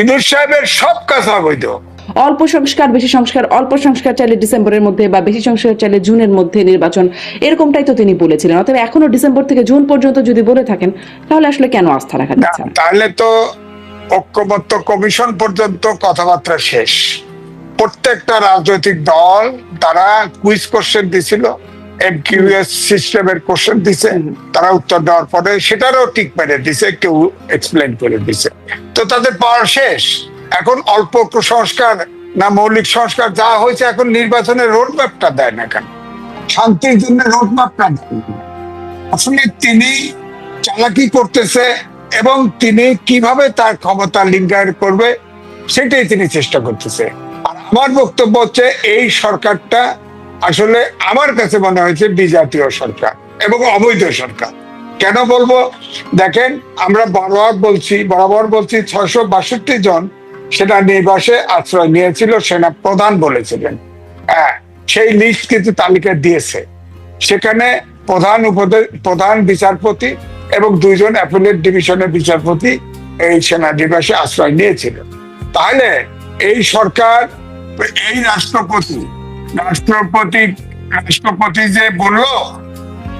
ইনুস সাহেবের সব কাজ অবৈধ অল্প সংস্কার বেশি সংস্কার অল্প সংস্কার চাইলে ডিসেম্বরের মধ্যে বা বেশি সংস্কার চাইলে জুনের মধ্যে নির্বাচন। এরকমটাই তো তিনি বলেছিলেন। অতএব এখনও ডিসেম্বর থেকে জুন পর্যন্ত যদি বলে থাকেন তাহলে আসলে কেন আস্থা রাখা যাচ্ছে তাহলে তো ঐক্যমত্য কমিশন পর্যন্ত কথাবার্তা শেষ। প্রত্যেকটা রাজনৈতিক দল তারা কুইজ কোশ্চেন দিছিল। সিস্টেমের কোশ্চেন দিছে, তারা উত্তর দেওয়ার পরে সেটারও ঠিক দিছে, কেউ এক্সপ্লেন করে দিছে। তো তাদের পাওয়ার শেষ। এখন অল্প সংস্কার না মৌলিক সংস্কার যা হয়েছে এখন নির্বাচনের রোড ম্যাপটা দেয় না কেন? শান্তির জন্য রোড ম্যাপটা দেয় আসলে তিনি চালাকি করতেছে এবং তিনি কীভাবে তার ক্ষমতা লিঙ্গায়ন করবে, সেটাই তিনি চেষ্টা করতেছে। আর আমার বক্তব্য হচ্ছে, এই সরকারটা আসলে আমার কাছে মনে হয়েছে বিজাতীয় সরকার এবং অবৈধ সরকার। কেন বলব? দেখেন, আমরা বরাবর বলছি বরাবর বলছি, ছয়শো বাষট্টি জন সেনা নিবাসে আশ্রয় নিয়েছিল, সেনা প্রধান বলেছিলেন। হ্যাঁ সেই লিস্ট কিন্তু তালিকা দিয়েছে। সেখানে প্রধান উপদেশ প্রধান বিচারপতি এবং দুইজন অ্যাপেলেট ডিভিশনের বিচারপতি এই সেনা নিবাসে আশ্রয় নিয়েছিল। তাহলে এই সরকার, এই রাষ্ট্রপতি রাষ্ট্রপতি রাষ্ট্রপতি যে বলল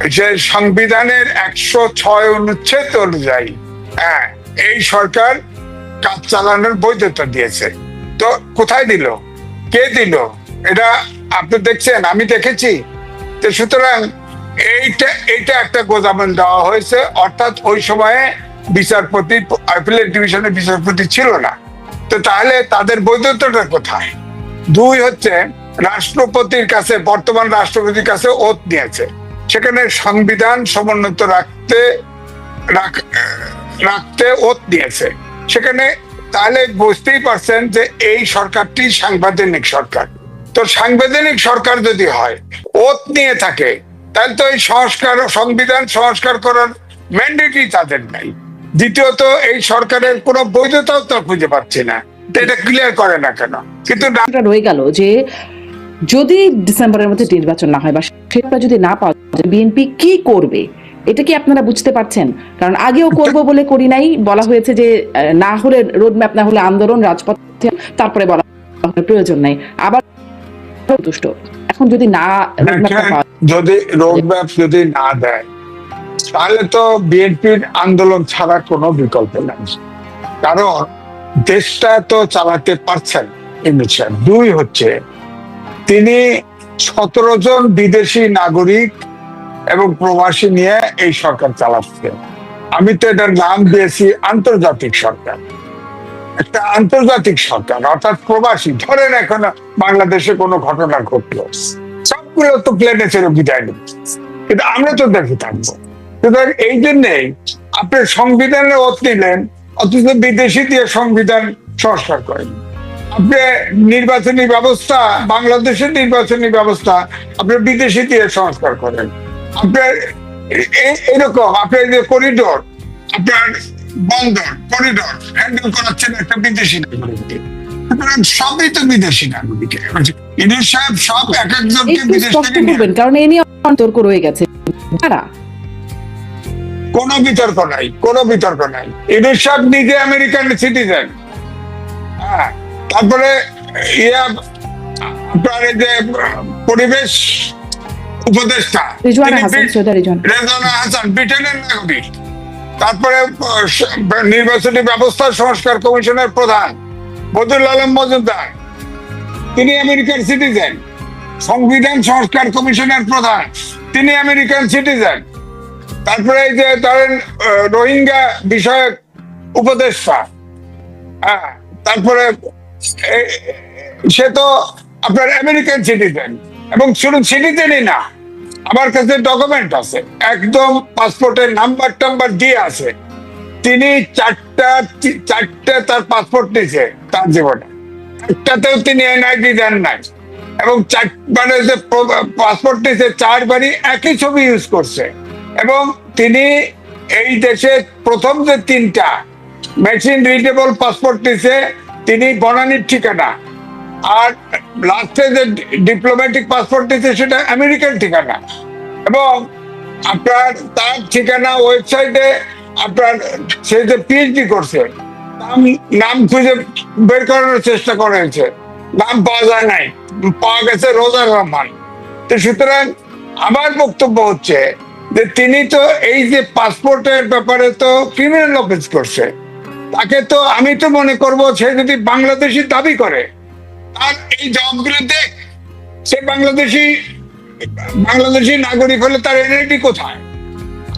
যে সংবিধানের একশো ছয় অনুচ্ছেদ অনুযায়ী হ্যাঁ এই সরকার কাজ চালানোর বৈধতা দিয়েছে। তো কোথায় দিল? কে দিল? এটা আপনি দেখছেন, আমি দেখেছি। তো সুতরাং এইটা এইটা একটা গোজামিন দেওয়া হয়েছে। অর্থাৎ ওই সময়ে বিচারপতি আপিলেট ডিভিশনের বিচারপতি ছিল না। তো তাহলে তাদের বৈধতাটা কোথায়? দুই হচ্ছে রাষ্ট্রপতির কাছে, বর্তমান রাষ্ট্রপতির কাছে ওত নিয়েছে। সেখানে সংবিধান সমুন্নত রাখতে রাখতে ওত নিয়েছে। সেখানে তাহলে বুঝতেই পারছেন যে এই সরকারটি সাংবিধানিক সরকার। তো সাংবিধানিক সরকার যদি হয়, ওত নিয়ে থাকে, তাহলে তো এই সংস্কার, সংবিধান সংস্কার করার ম্যান্ডেটই তাদের নাই। দ্বিতীয়ত, এই সরকারের কোনো বৈধতাও তো খুঁজে পাচ্ছি না। এটা ক্লিয়ার করে না কেন? কিন্তু রয়ে গেল যে যদি ডিসেম্বরের মধ্যে নির্বাচন না হয় বা সেটা যদি না পাওয়া যায় বিএনপি কি করবে? এটা কি আপনারা বুঝতে পারছেন? কারণ আগেও করব বলে করি নাই বলা হয়েছে যে না হলে রোড ম্যাপ না হলে আন্দোলন রাজপথে তারপরে বলা প্রয়োজন নাই। আবার দুষ্ট। এখন যদি না ম্যাপটা পাওয়া যদি রোড ম্যাপ যদি না দেয় তাহলে তো বিএনপির আন্দোলন ছাড়া কোনো বিকল্প নাই। কারণ দেশটা তো চালাতে পারছেন দুই হচ্ছে তিনি সতেরো জন বিদেশি নাগরিক এবং প্রবাসী নিয়ে এই সরকার চালাচ্ছেন আমি তো এটার নাম দিয়েছি আন্তর্জাতিক সরকার। একটা আন্তর্জাতিক সরকার, অর্থাৎ প্রবাসী। ধরেন এখন বাংলাদেশে কোনো ঘটনা ঘটলো। সবগুলো তো প্লেনে ছেড়ে বিদায় নিচ্ছে কিন্তু আমরা তো দেখে থাকব। সুতরাং এই জন্যেই আপনি সংবিধানে ওত নিলেন অথচ বিদেশি দিয়ে সংবিধান সংস্কার করেন। আপনি নির্বাচনী ব্যবস্থা বাংলাদেশের নির্বাচনী ব্যবস্থা আপনি বিদেশি দিয়ে সংস্কার করেন। আপনার এরকম আপনার যে করিডোর আপনার বন্দর করিডোর হ্যান্ডেল করাচ্ছেন একটা বিদেশি নাগরিককে। সুতরাং সবই তো বিদেশি নাগরিক ইনুস সাহেব সব এক একজনকে বিদেশ স্পষ্ট থেকে কারণ এ নিয়ে তর্ক রয়ে গেছে। যারা কোনো বিতর্ক নাই কোনো বিতর্ক নাই। সাহেব নিজে আমেরিকান সিটিজেন। হ্যাঁ তারপরে ইয়া আপনার যে পরিবেশ উপদেষ্টা রেজানা হাসান ব্রিটেনের নাগরিক। তারপরে নির্বাচনী ব্যবস্থা সংস্কার কমিশনের প্রধান বদুল আলম মজুমদার। তিনি আমেরিকান সিটিজেন। সংবিধান সংস্কার কমিশনের প্রধান তিনি আমেরিকান সিটিজেন। তারপরে যে ধরেন রোহিঙ্গা বিষয়ক উপদেষ্টা হ্যাঁ তারপরে সে তো আপনার আমেরিকান সিটিজেন। এবং শুধু সিটিজেনই না। আমার কাছে ডকুমেন্ট আছে। একদম পাসপোর্টের নাম্বার টাম্বার দিয়ে আছে। তিনি চারটা, চারটে তার পাসপোর্ট নিয়েছে তার জীবনে। একটাতেও তিনি এনআইডি দেন নাই। এবং চার মানে যে পাসপোর্ট নিয়েছে, চারবারই একই ছবি ইউজ করছে। এবং তিনি এই দেশে প্রথম যে তিনটা মেশিন রিডেবল পাসপোর্ট নিয়েছে তিনি বনানীর ঠিকানা। আর লাস্টে যে ডিপ্লোম্যাটিক পাসপোর্ট দিচ্ছে সেটা আমেরিকান ঠিকানা। এবং আপনার তার ঠিকানা ওয়েবসাইটে আপনার সে যে পিএইচডি করছে, নাম খুঁজে বের করার চেষ্টা করা হয়েছে। নাম পাওয়া যায় নাই। পাওয়া গেছে রোজার রহমান। তো সুতরাং আমার বক্তব্য হচ্ছে যে তিনি তো এই যে পাসপোর্টের ব্যাপারে তো ক্রিমিনাল অফেন্স করছে। তাকে তো আমি তো মনে করব সে যদি বাংলাদেশি দাবি করে, তার এই জবাবগুলো সে বাংলাদেশি বাংলাদেশি নাগরিক হলে তার এনআইডি কোথায়?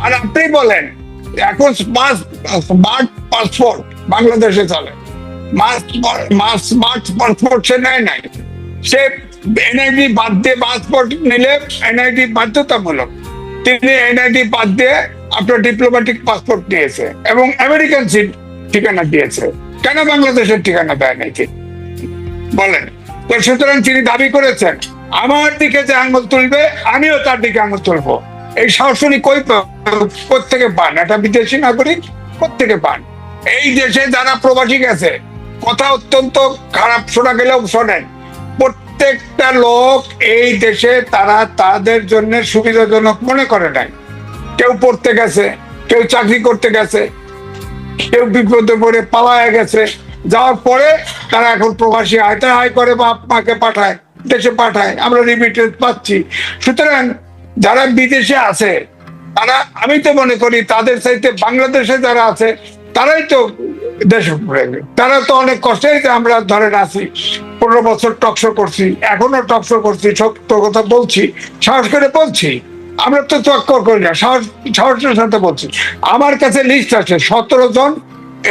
আর আপনি বলেন, এখন স্মার্ট পাসপোর্ট বাংলাদেশে চলে। স্মার্ট পাসপোর্ট সে নেয় নাই। সে এনআইডি বাদ দিয়ে পাসপোর্ট নিলে এনআইডি বাধ্যতামূলক। তিনি এনআইডি বাদ দিয়ে আপনার ডিপ্লোম্যাটিক পাসপোর্ট নিয়েছে। এবং আমেরিকান সিট ঠিকানা দিয়েছে। কেন বাংলাদেশের ঠিকানা দেয় নাই তিনি? বলেন। তো সুতরাং তিনি দাবি করেছেন, আমার দিকে যে আঙুল তুলবে, আমিও তার দিকে আঙুল তুলবো। এই সাহস উনি কই থেকে পান। একটা বিদেশি নাগরিক থেকে পান। এই দেশে যারা প্রবাসী গেছে, কথা অত্যন্ত খারাপ শোনা গেলেও শোনেন, প্রত্যেকটা লোক এই দেশে তারা তাদের জন্য সুবিধাজনক মনে করে নাই। কেউ পড়তে গেছে, কেউ চাকরি করতে গেছে কেউ বিপদে পড়ে পালায় গেছে। যাওয়ার পরে তারা এখন প্রবাসী আয়তা আয় করে বাপ মাকে পাঠায়, দেশে পাঠায়। আমরা রিমিটেন্স পাচ্ছি। সুতরাং যারা বিদেশে আছে, তারা, আমি তো মনে করি তাদের চাইতে বাংলাদেশে যারা আছে, তারাই তো দেশ তারা তো অনেক কষ্টে আমরা ধরেন আছি, পনেরো বছর টকশো করছি, এখনও টকশো করছি, সত্য কথা বলছি, সাহস করে বলছি। আমরা তো চক্কর করি না সাহস সাথে বলছি। আমার কাছে লিস্ট আছে, সতেরো জন,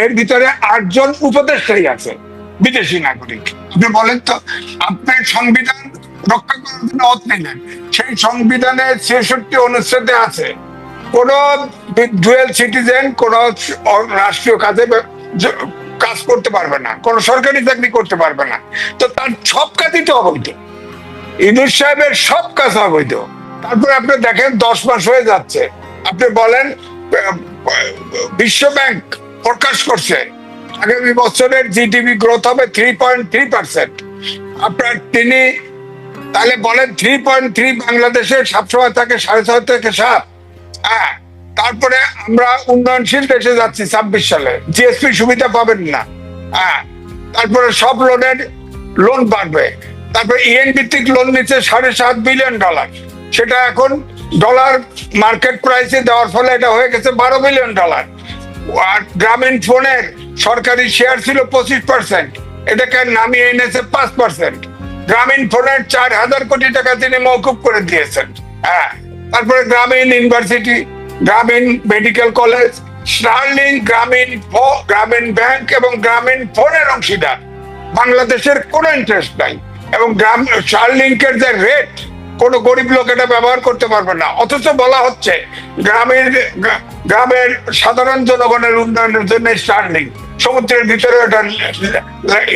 এর ভিতরে আটজন উপদেষ্টাই আছে, বিদেশি নাগরিক। আপনি বলেন তো, আপনার সংবিধান রক্ষা করার জন্য অত নিলেন সেই সংবিধানে ছেষট্টি অনুচ্ছেদে আছে, কোন ডুয়েল সিটিজেন কোন রাষ্ট্রীয় কাজে কাজ করতে পারবে না, কোন সরকারি চাকরি করতে পারবে না। তো তার সব কাজই তো অবৈধ। ইনুস সাহেবের সব কাজ অবৈধ। তারপরে আপনি দেখেন দশ মাস হয়ে যাচ্ছে। আপনি বলেন বিশ্ব ব্যাংক প্রকাশ করছে, আগামী বছরের জিডিপি গ্রোথ হবে থ্রি পয়েন্ট থ্রি পার্সেন্ট আপনার তিনি তাহলে বলেন থ্রি পয়েন্ট থ্রি বাংলাদেশে সবসময় থাকে, সাড়ে ছয় থেকে সাত। হ্যাঁ তারপরে আমরা উন্নয়নশীল দেশে যাচ্ছি ছাব্বিশ সালে। জিএসপি সুবিধা পাবেন না। হ্যাঁ তারপরে সব লোনের লোন বাড়বে। তারপরে ইএন ভিত্তিক লোন নিচ্ছে সাড়ে সাত বিলিয়ন ডলার সেটা এখন ডলার মার্কেট প্রাইসে দেওয়ার ফলে এটা হয়ে গেছে বারো বিলিয়ন ডলার আর গ্রামীণ ফোনের সরকারি শেয়ার ছিল পঁচিশ পার্সেন্ট এটাকে নামিয়ে এনেছে পাঁচ পার্সেন্ট গ্রামীণ ফোনের চার হাজার কোটি টাকা তিনি মৌকুব করে দিয়েছেন। হ্যাঁ তারপরে গ্রামীণ ইউনিভার্সিটি, গ্রামীণ মেডিকেল কলেজ, স্টার্লিং গ্রামীণ গ্রামীণ ব্যাংক এবং গ্রামীণ ফোনের অংশীদার। বাংলাদেশের কোনো ইন্টারেস্ট নাই। এবং গ্রাম, স্টারলিংকের যে রেট কোনো গরিব লোক এটা ব্যবহার করতে পারবে না। অথচ বলা হচ্ছে গ্রামের গ্রামের সাধারণ জনগণের উন্নয়নের জন্য স্টার্লিং, সমুদ্রের ভিতরে এটা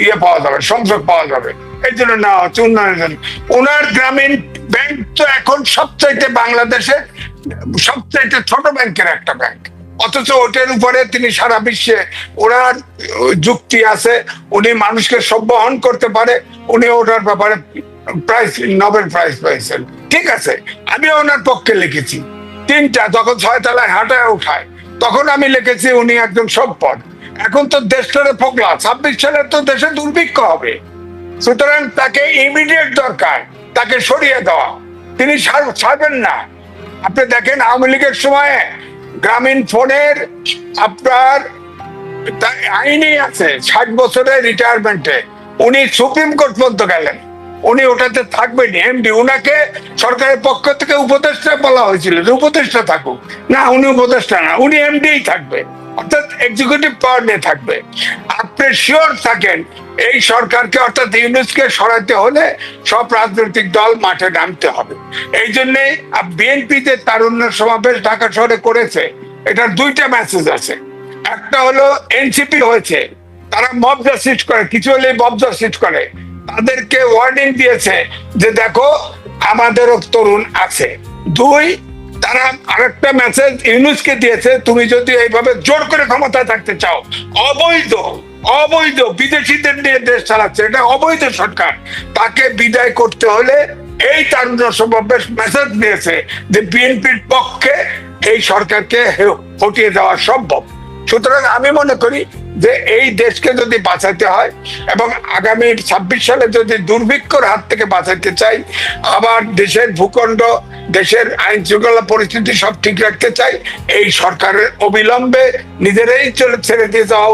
ইয়ে পাওয়া যাবে, সংযোগ পাওয়া যাবে। এই জন্য না হচ্ছে উন্নয়নের জন্য। ওনার গ্রামীণ ব্যাংক তো এখন সবচাইতে বাংলাদেশের সবচাইতে ছোট ব্যাংকের একটা ব্যাংক। অথচ ওটার উপরে তিনি সারা বিশ্বে ওনার যুক্তি আছে, উনি মানুষকে সম্বহন করতে পারে, উনি ওটার ব্যাপারে প্রাইজ নোবেল প্রাইজ পেয়েছেন। ঠিক আছে, আমি ওনার পক্ষে লিখেছি। তিনটা, যখন ছয় তলায় হাঁটায় উঠায় তখন আমি লিখেছি উনি একজন সম্পদ। এখন তো দেশটারে ফোকলা, ছাব্বিশ সালে তো দেশে দুর্ভিক্ষ হবে। সুতরাং তাকে ইমিডিয়েট দরকার, তাকে সরিয়ে দেওয়া। তিনি ছাড়বেন না। আপনি দেখেন, আওয়ামী লীগের সময় গ্রামীণ ফোনের আপনার আইনই আছে, ষাট বছরের রিটায়ারমেন্টে উনি সুপ্রিম কোর্ট পর্যন্ত গেলেন। উনি ওটাতে থাকবেন। এমডি, উনাকে সরকারের পক্ষ থেকে উপদেষ্টা বলা হয়েছিল যে উপদেষ্টা থাকুক। না, উনি উপদেষ্টা না, উনি এমডি থাকবে অর্থাৎ এক্সিকিউটিভ পাওয়ার নিয়ে থাকবে। আপনি শিওর থাকেন, এই সরকারকে, অর্থাৎ ইউনুসকে সরাতে হলে সব রাজনৈতিক দল মাঠে নামতে হবে। এই জন্যে বিএনপিতে তারুণ্য সমাবেশ ঢাকা শহরে করেছে। এটার দুইটা মেসেজ আছে। একটা হলো, এনসিপি হয়েছে, তারা মব জাস্টিস করে, কিছু হলে মব জাস্টিস করে। তাদেরকে ওয়ার্নিং দিয়েছে যে দেখো, আমাদেরও তরুণ আছে। দুই, তারা আরেকটা মেসেজ ইউনুসকে দিয়েছে, তুমি যদি এইভাবে জোর করে ক্ষমতায় থাকতে চাও, অবৈধ অবৈধ বিদেশিদের নিয়ে দেশ চালাচ্ছে, এটা অবৈধ সরকার। তাকে বিদায় করতে হলে এই তারুণ্য সমাবেশ মেসেজ দিয়েছে যে বিএনপির পক্ষে এই সরকারকে হটিয়ে দেওয়া সম্ভব। সুতরাং আমি মনে করি যে এই দেশকে যদি বাঁচাইতে হয় এবং আগামী ছাব্বিশ সালে যদি দুর্ভিক্ষর হাত থেকে বাঁচাতে চাই, আবার দেশের ভূখণ্ড, দেশের আইন শৃঙ্খলা পরিস্থিতি সব ঠিক রাখতে চাই, এই সরকারের অবিলম্বে নিজেরাই চলে ছেড়ে দিয়ে যাওয়া